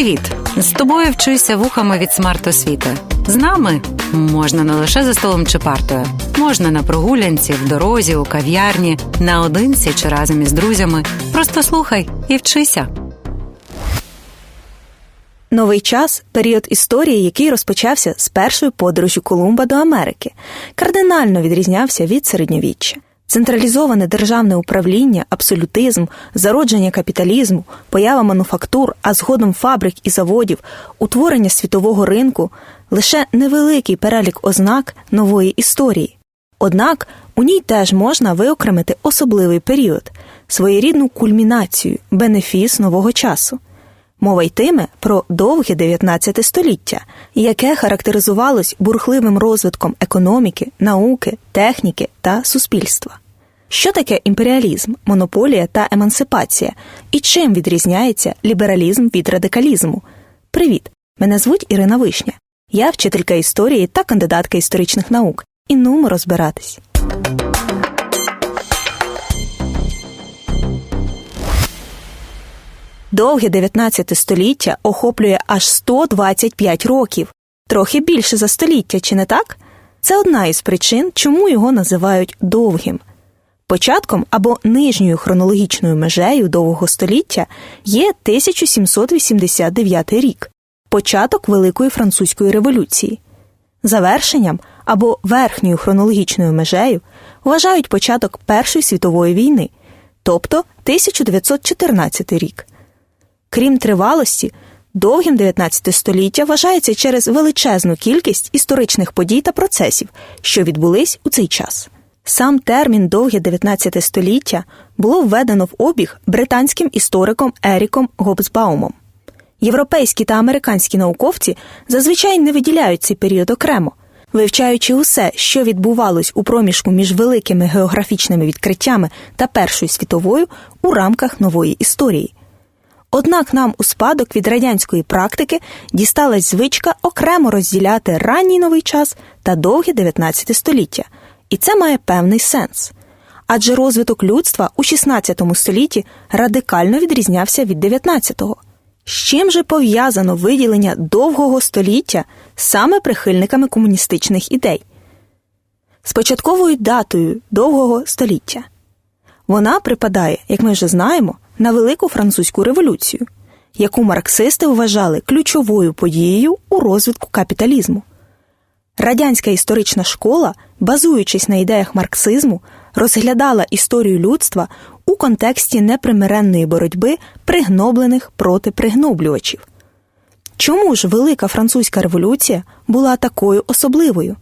Привіт! З тобою вчуся вухами від смарт-освіти. З нами можна не лише за столом чи партою, можна на прогулянці, в дорозі, у кав'ярні, наодинці чи разом із друзями. Просто слухай і вчися. Новий час період історії, який розпочався з першої подорожі Колумба до Америки, кардинально відрізнявся від середньовіччя. Централізоване державне управління, абсолютизм, зародження капіталізму, поява мануфактур, а згодом фабрик і заводів, утворення світового ринку лише невеликий перелік ознак нової історії. Однак у ній теж можна виокремити особливий період, своєрідну кульмінацію, бенефіс нового часу. Мова йтиме про довге 19 століття, яке характеризувалось бурхливим розвитком економіки, науки, техніки та суспільства. Що таке імперіалізм, монополія та емансипація, і чим відрізняється лібералізм від радикалізму? Привіт! Мене звуть Ірина Вишня. Я вчителька історії та кандидатка історичних наук. І нумо розбиратись. Довге 19 століття охоплює аж 125 років, трохи більше за століття, чи не так? Це одна із причин, чому його називають довгим. Початком або нижньою хронологічною межею довгого століття є 1789 рік, початок Великої Французької революції. Завершенням або верхньою хронологічною межею вважають початок Першої світової війни, тобто 1914 рік. Крім тривалості, довгим 19 століття вважається через величезну кількість історичних подій та процесів, що відбулись у цей час. Сам термін довге 19 століття було введено в обіг британським істориком Еріком Гобсбаумом. Європейські та американські науковці зазвичай не виділяють цей період окремо, вивчаючи усе, що відбувалось у проміжку між великими географічними відкриттями та Першою світовою у рамках нової історії. Однак нам у спадок від радянської практики дісталась звичка окремо розділяти ранній новий час та довге 19 століття, і це має певний сенс. Адже розвиток людства у 16 столітті радикально відрізнявся від 19-го. З чим же пов'язано виділення довгого століття саме прихильниками комуністичних ідей? З початковою датою довгого століття. Вона припадає, як ми вже знаємо, на Велику Французьку революцію, яку марксисти вважали ключовою подією у розвитку капіталізму. Радянська історична школа, базуючись на ідеях марксизму, розглядала історію людства у контексті непримиренної боротьби пригноблених проти пригноблювачів. Чому ж Велика Французька революція була такою особливою?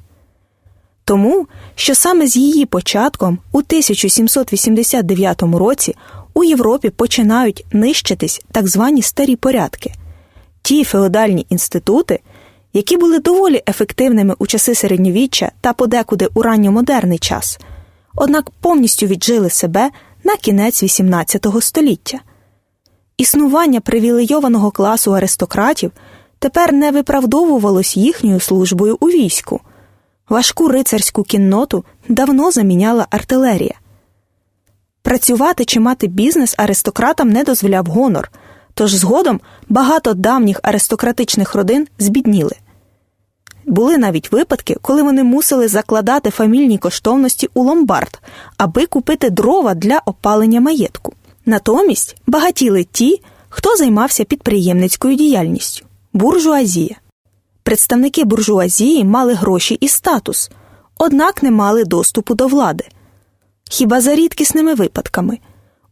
Тому, що саме з її початком у 1789 році у Європі починають нищитись так звані старі порядки, ті феодальні інститути, які були доволі ефективними у часи середньовіччя та подекуди у ранньомодерний час, однак повністю віджили себе на кінець XVIII століття. Існування привілейованого класу аристократів тепер не виправдовувалось їхньою службою у війську. Важку рицарську кінноту давно заміняла артилерія. Працювати чи мати бізнес аристократам не дозволяв гонор, тож згодом багато давніх аристократичних родин збідніли. Були навіть випадки, коли вони мусили закладати фамільні коштовності у ломбард, аби купити дрова для опалення маєтку. Натомість багатіли ті, хто займався підприємницькою діяльністю буржуазія. Представники буржуазії мали гроші і статус, однак не мали доступу до влади. Хіба за рідкісними випадками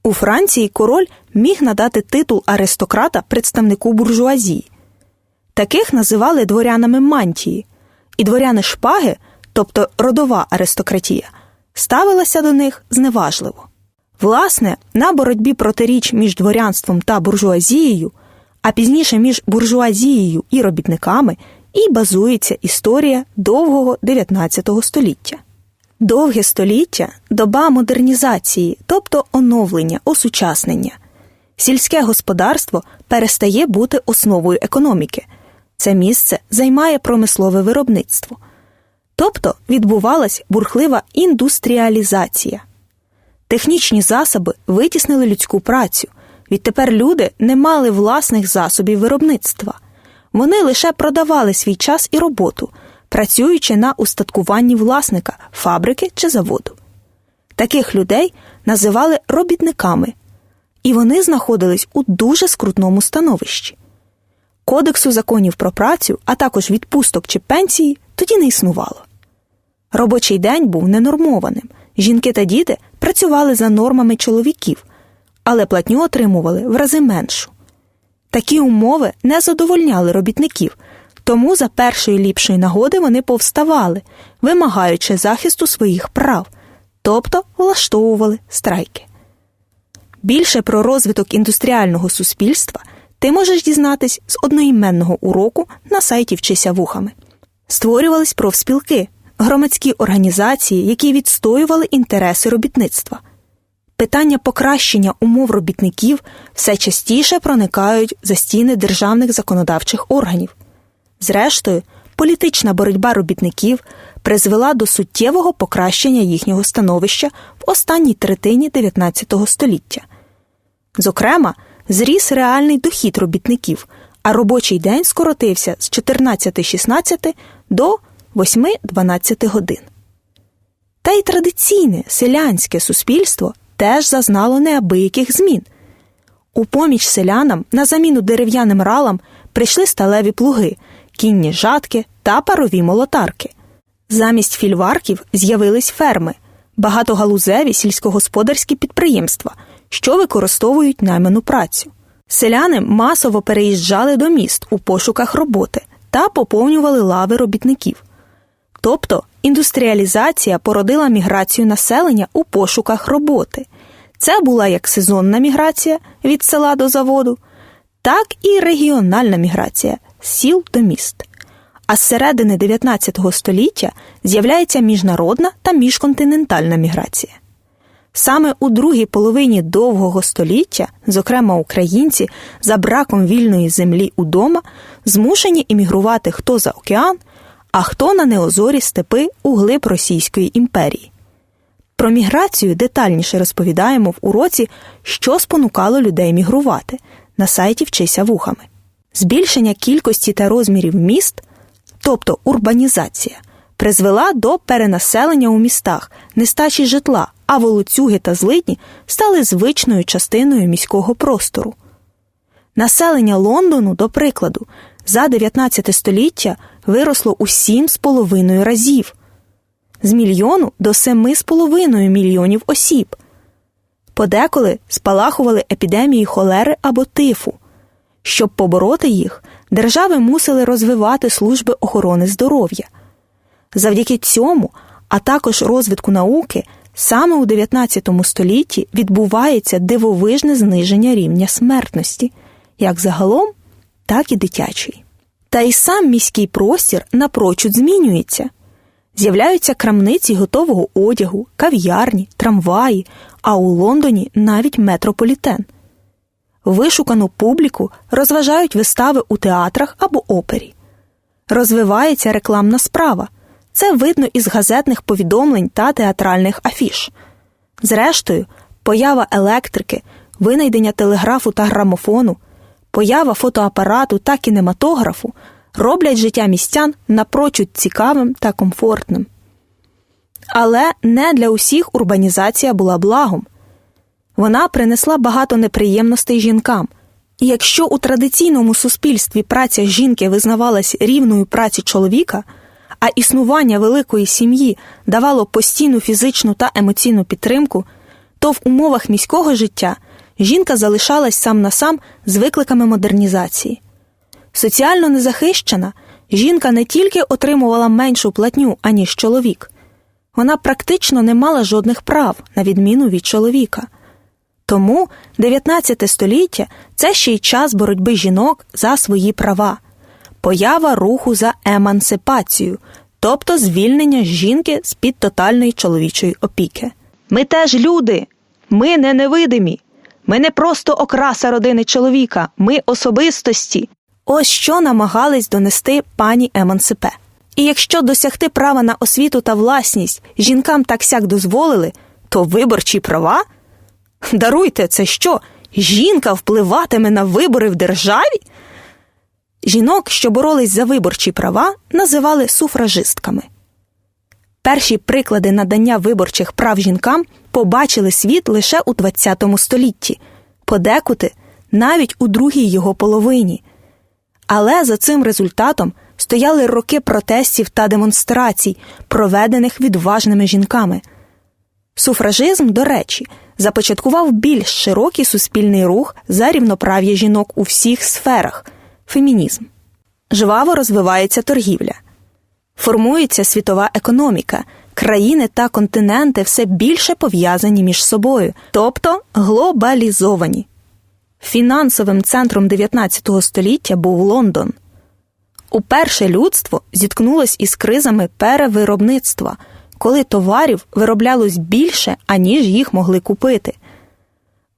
у Франції король міг надати титул аристократа представнику буржуазії. Таких називали дворянами мантії, і дворяни шпаги, тобто родова аристократія, ставилася до них зневажливо. Власне, на боротьбі протиріч між дворянством та буржуазією, а пізніше між буржуазією і робітниками, і базується історія довгого 19 століття. Довге століття доба модернізації, тобто оновлення, осучаснення. Сільське господарство перестає бути основою економіки. Це місце займає промислове виробництво. Тобто відбувалась бурхлива індустріалізація. Технічні засоби витіснили людську працю, Відтепер люди не мали власних засобів виробництва. Вони лише продавали свій час і роботу, працюючи на устаткуванні власника фабрики чи заводу. Таких людей називали робітниками, і вони знаходились у дуже скрутному становищі. Кодексу законів про працю, а також відпусток чи пенсії тоді не існувало. Робочий день був ненормованим. Жінки та діти працювали за нормами чоловіків, але платню отримували в рази меншу. Такі умови не задовольняли робітників, тому за першої ліпшої нагоди вони повставали, вимагаючи захисту своїх прав, тобто влаштовували страйки. Більше про розвиток індустріального суспільства ти можеш дізнатись з одноіменного уроку на сайті Вчися вухами. Створювались профспілки, громадські організації, які відстоювали інтереси робітництва. Питання покращення умов робітників все частіше проникають за стіни державних законодавчих органів. Зрештою, політична боротьба робітників призвела до суттєвого покращення їхнього становища в останній третині 19 століття. Зокрема, зріс реальний дохід робітників, а робочий день скоротився з 14-16 до 8-12 годин. Та й традиційне селянське суспільство теж зазнало неабияких змін. У поміч селянам на заміну дерев'яним ралам прийшли сталеві плуги, кінні жатки та парові молотарки. Замість фільварків з'явились ферми, багатогалузеві сільськогосподарські підприємства, що використовують найману працю. Селяни масово переїжджали до міст у пошуках роботи та поповнювали лави робітників. Тобто індустріалізація породила міграцію населення у пошуках роботи. Це була як сезонна міграція від села до заводу, так і регіональна міграція з сіл до міст. А з середини 19 століття з'являється міжнародна та міжконтинентальна міграція. Саме у другій половині довгого століття, зокрема українці, за браком вільної землі удома, змушені іммігрувати хто за океан, а хто на неозорі степи у глиб Російської імперії. Про міграцію детальніше розповідаємо в уроці, що спонукало людей мігрувати на сайті Вчися вухами. Збільшення кількості та розмірів міст, тобто урбанізація, призвела до перенаселення у містах, нестачі житла, а волоцюги та злидні стали звичною частиною міського простору. Населення Лондону, до прикладу, за 19 століття виросло у 7,5 разів з мільйону до 7,5 мільйонів осіб. Подеколи спалахували епідемії холери або тифу. Щоб побороти їх, держави мусили розвивати служби охорони здоров'я. Завдяки цьому, а також розвитку науки, саме у 19 столітті відбувається дивовижне зниження рівня смертності, як загалом, так і дитячої. Та й сам міський простір напрочуд змінюється. З'являються крамниці готового одягу, кав'ярні, трамваї, а у Лондоні навіть метрополітен. Вишукану публіку розважають вистави у театрах або опері. Розвивається рекламна справа. Це видно із газетних повідомлень та театральних афіш. Зрештою, поява електрики, винайдення телеграфу та грамофону, поява фотоапарату та кінематографу роблять життя містян напрочуд цікавим та комфортним. Але не для усіх урбанізація була благом. Вона принесла багато неприємностей жінкам. І якщо у традиційному суспільстві праця жінки визнавалась рівною праці чоловіка, а існування великої сім'ї давало постійну фізичну та емоційну підтримку, то в умовах міського життя жінка залишалась сам на сам з викликами модернізації. Соціально незахищена, жінка не тільки отримувала меншу платню, аніж чоловік, вона практично не мала жодних прав, на відміну від чоловіка. Тому 19 століття це ще й час боротьби жінок за свої права, поява руху за емансипацію, тобто звільнення жінки з під тотальної чоловічої опіки. Ми теж люди, ми не невидимі, ми не просто окраса родини чоловіка, ми особистості. Ось що намагались донести пані Емансипе. І якщо досягти права на освіту та власність жінкам так сяк дозволили, то виборчі права? Даруйте, це що? Жінка впливатиме на вибори в державі? Жінок, що боролись за виборчі права, називали суфражистками. Перші приклади надання виборчих прав жінкам побачили світ лише у ХХ столітті, подекуди навіть у другій його половині. Але за цим результатом стояли роки протестів та демонстрацій, проведених відважними жінками. Суфражизм, до речі, започаткував більш широкий суспільний рух за рівноправ'я жінок у всіх сферах фемінізм. Жваво розвивається торгівля. Формується світова економіка, країни та континенти все більше пов'язані між собою, тобто глобалізовані. Фінансовим центром 19 століття був Лондон. Уперше людство зіткнулось із кризами перевиробництва, коли товарів вироблялось більше, аніж їх могли купити.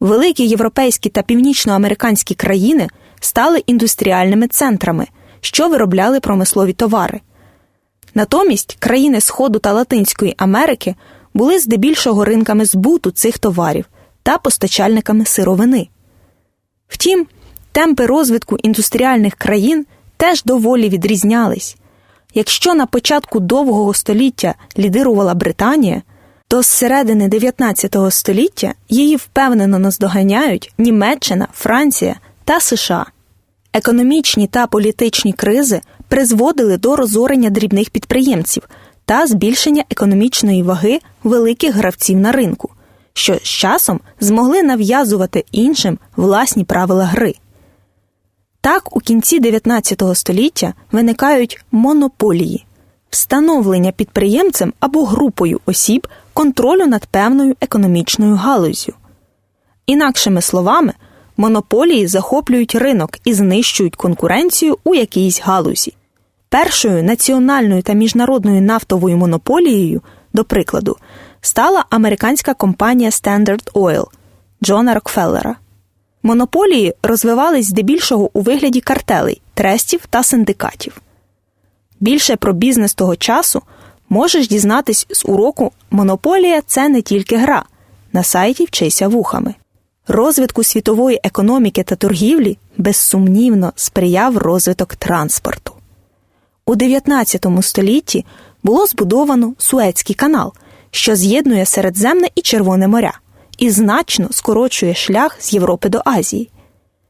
Великі європейські та північноамериканські країни стали індустріальними центрами, що виробляли промислові товари. Натомість країни Сходу та Латинської Америки були здебільшого ринками збуту цих товарів та постачальниками сировини. Втім, темпи розвитку індустріальних країн теж доволі відрізнялись. Якщо на початку довгого століття лідирувала Британія, то з середини 19 століття її впевнено наздоганяють Німеччина, Франція та США. Економічні та політичні кризи призводили до розорення дрібних підприємців та збільшення економічної ваги великих гравців на ринку, що з часом змогли нав'язувати іншим власні правила гри. Так, у кінці 19 століття виникають монополії, встановлення підприємцем або групою осіб контролю над певною економічною галузю. Інакшими словами, монополії захоплюють ринок і знищують конкуренцію у якійсь галузі. Першою національною та міжнародною нафтовою монополією, до прикладу, стала американська компанія Standard Oil Джона Рокфеллера. Монополії розвивались здебільшого у вигляді картелей, трестів та синдикатів. Більше про бізнес того часу можеш дізнатись з уроку Монополія це не тільки гра на сайті Вчися вухами. Розвитку світової економіки та торгівлі безсумнівно сприяв розвиток транспорту. У 19 столітті було збудовано Суецький канал, що з'єднує Середземне і Червоне моря, і значно скорочує шлях з Європи до Азії.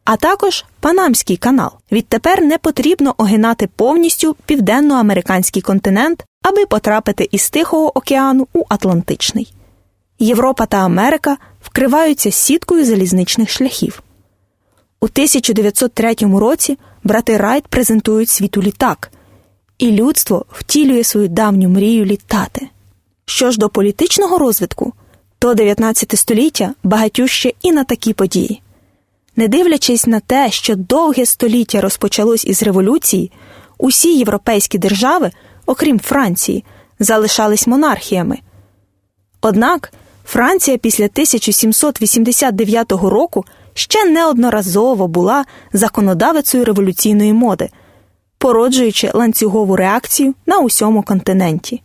А також Панамський канал. Відтепер не потрібно огинати повністю південноамериканський континент, аби потрапити із Тихого океану у Атлантичний. Європа та Америка вкриваються сіткою залізничних шляхів. У 1903 році брати Райт презентують світу літак, і людство втілює свою давню мрію літати. Що ж до політичного розвитку, то 19 століття багатюще і на такі події. Не дивлячись на те, що довге століття розпочалось із революції, усі європейські держави, окрім Франції, залишались монархіями. Однак Франція після 1789 року ще неодноразово була законодавицею революційної моди, породжуючи ланцюгову реакцію на усьому континенті.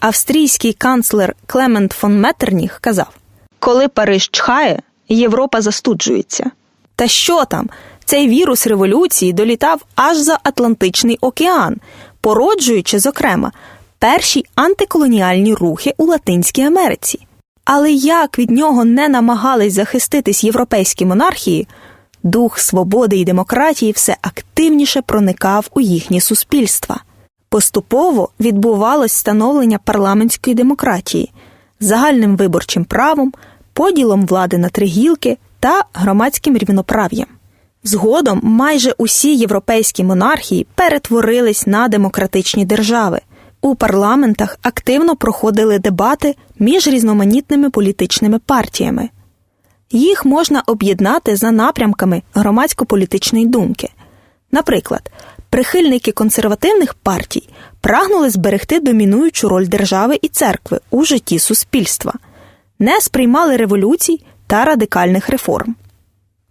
Австрійський канцлер Клемент фон Меттерніх казав: Коли Париж чхає, Європа застуджується. Та що там? Цей вірус революції долітав аж за Атлантичний океан, породжуючи, зокрема, перші антиколоніальні рухи у Латинській Америці. Але як від нього не намагались захиститись європейські монархії, дух свободи і демократії все активніше проникав у їхні суспільства. Поступово відбувалось становлення парламентської демократії, загальним виборчим правом, поділом влади на три гілки та громадським рівноправ'ям. Згодом майже усі європейські монархії перетворились на демократичні держави. У парламентах активно проходили дебати між різноманітними політичними партіями. Їх можна об'єднати за напрямками громадсько-політичної думки. Наприклад, прихильники консервативних партій прагнули зберегти домінуючу роль держави і церкви у житті суспільства, не сприймали революцій та радикальних реформ.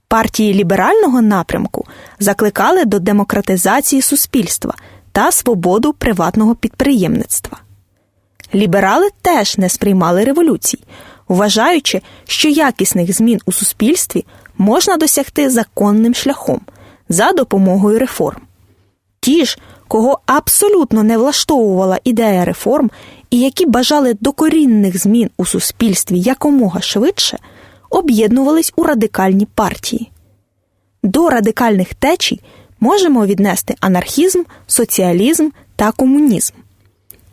Партії ліберального напрямку закликали до демократизації суспільства та свободу приватного підприємництва. Ліберали теж не сприймали революцій, вважаючи, що якісних змін у суспільстві можна досягти законним шляхом за допомогою реформ. Ті ж, кого абсолютно не влаштовувала ідея реформ і які бажали докорінних змін у суспільстві якомога швидше, об'єднувались у радикальні партії. До радикальних течій можемо віднести анархізм, соціалізм та комунізм.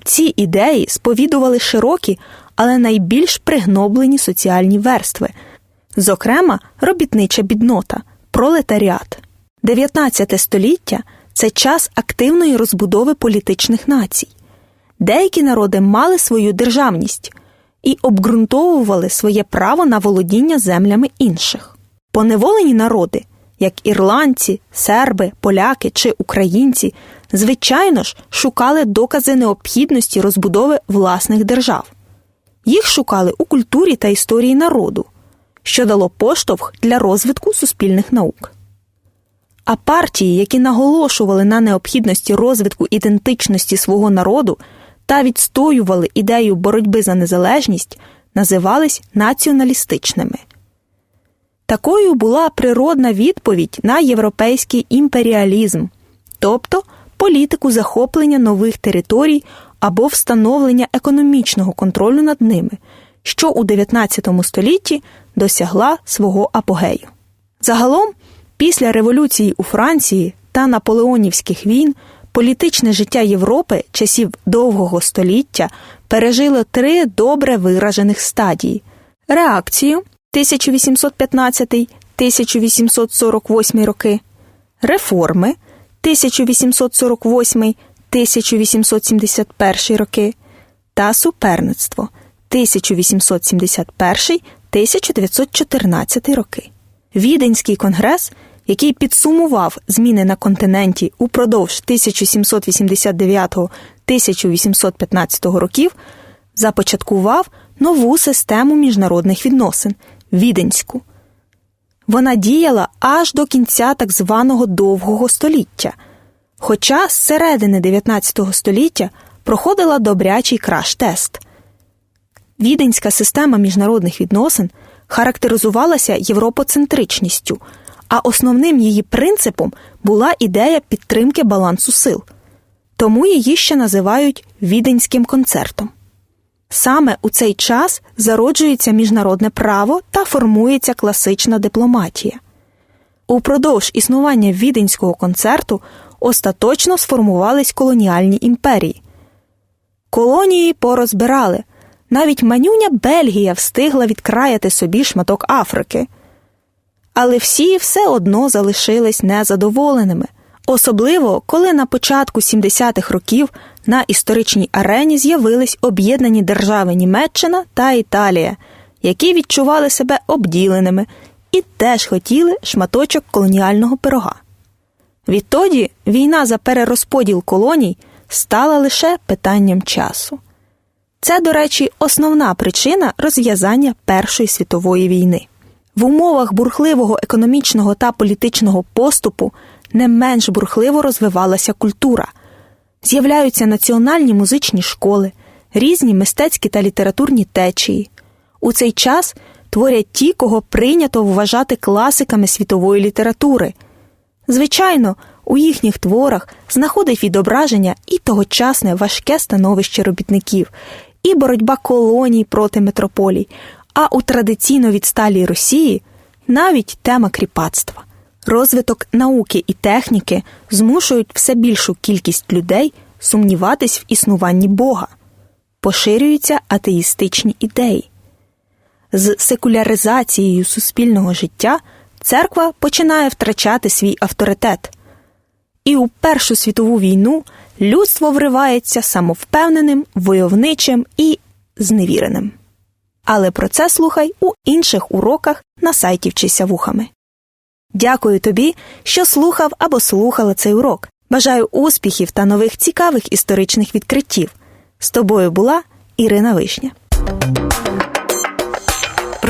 Ці ідеї сповідували широкі, але найбільш пригноблені соціальні верстви, зокрема, робітнича біднота, пролетаріат. 19 століття це час активної розбудови політичних націй. Деякі народи мали свою державність і обґрунтовували своє право на володіння землями інших. Поневолені народи, як ірландці, серби, поляки чи українці, звичайно ж шукали докази необхідності розбудови власних держав. Їх шукали у культурі та історії народу, що дало поштовх для розвитку суспільних наук. А партії, які наголошували на необхідності розвитку ідентичності свого народу та відстоювали ідею боротьби за незалежність, називались націоналістичними. Такою була природна відповідь на європейський імперіалізм, тобто політику захоплення нових територій або встановлення економічного контролю над ними, що у 19 столітті досягла свого апогею. Загалом, після революції у Франції та наполеонівських війн, політичне життя Європи часів довгого століття пережило три добре виражених стадії: реакцію 1815-1848 роки, реформи 1848-1871 роки та суперництво 1871-1914 роки. Віденський конгрес, який підсумував зміни на континенті упродовж 1789-1815 років, започаткував нову систему міжнародних відносин Віденську. Вона діяла аж до кінця так званого довгого століття, хоча з середини 19 століття проходила добрячий краш-тест. Віденська система міжнародних відносин характеризувалася європоцентричністю, а основним її принципом була ідея підтримки балансу сил, тому її ще називають Віденським концертом. Саме у цей час зароджується міжнародне право та формується класична дипломатія. Упродовж існування віденського концерту остаточно сформувались колоніальні імперії. Колонії порозбирали. Навіть манюня Бельгія встигла відкраяти собі шматок Африки. Але всі все одно залишились незадоволеними, особливо коли на початку 70-х років на історичній арені з'явились об'єднані держави Німеччина та Італія, які відчували себе обділеними і теж хотіли шматочок колоніального пирога. Відтоді війна за перерозподіл колоній стала лише питанням часу. Це, до речі, основна причина розв'язання Першої світової війни. В умовах бурхливого економічного та політичного поступу не менш бурхливо розвивалася культура. З'являються національні музичні школи, різні мистецькі та літературні течії. У цей час творять ті, кого прийнято вважати класиками світової літератури. Звичайно, у їхніх творах знаходить відображення і тогочасне важке становище робітників, і боротьба колоній проти метрополій, а у традиційно відсталій Росії навіть тема кріпацтва. Розвиток науки і техніки змушують все більшу кількість людей сумніватись в існуванні Бога, поширюються атеїстичні ідеї. З секуляризацією суспільного життя церква починає втрачати свій авторитет. І у Першу світову війну людство вривається самовпевненим, войовничим і зневіреним. Але про це слухай у інших уроках на сайті Вчися вухами. Дякую тобі, що слухав або слухала цей урок. Бажаю успіхів та нових цікавих історичних відкриттів. З тобою була Ірина Вишня.